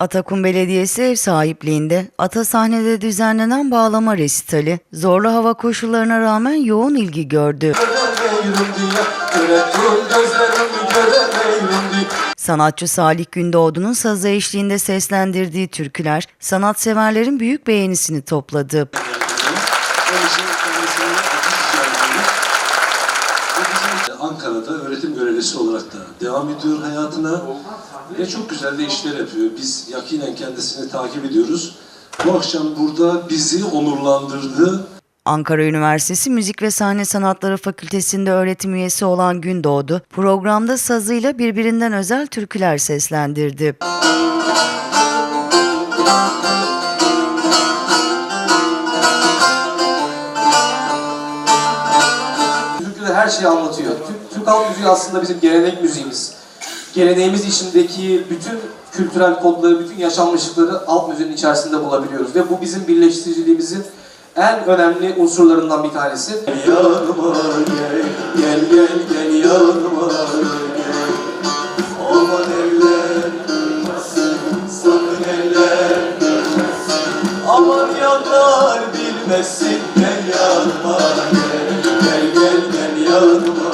Atakum Belediyesi ev sahipliğinde Ata sahnede düzenlenen bağlama resitali zorlu hava koşullarına rağmen yoğun ilgi gördü. Sanatçı Salih Gündoğdu'nun sazı eşliğinde seslendirdiği türküler sanatseverlerin büyük beğenisini topladı. Ankara'da öğretim görevlisi olarak da devam ediyor hayatına ve çok güzel de işler yapıyor. Biz yakinen kendisini takip ediyoruz. Bu akşam burada bizi onurlandırdı. Ankara Üniversitesi Müzik ve Sahne Sanatları Fakültesi'nde öğretim üyesi olan Gündoğdu, programda sazıyla birbirinden özel türküler seslendirdi. Türküde her şeyi anlatıyor. Türk, Türk halk müziği aslında bizim gelenek müziğimiz. Geleneğimiz içindeki bütün kültürel kodları, bütün yaşanmışlıkları alt müziğin içerisinde bulabiliyoruz. Ve bu bizim birleştiriciliğimizin en önemli unsurlarından bir tanesi. Yanıma gel, gel gel gel yanıma gel. Aman eller, sakın eller. Aman yanlar gelmesin gel yanıma gel gel gel gel yanıma.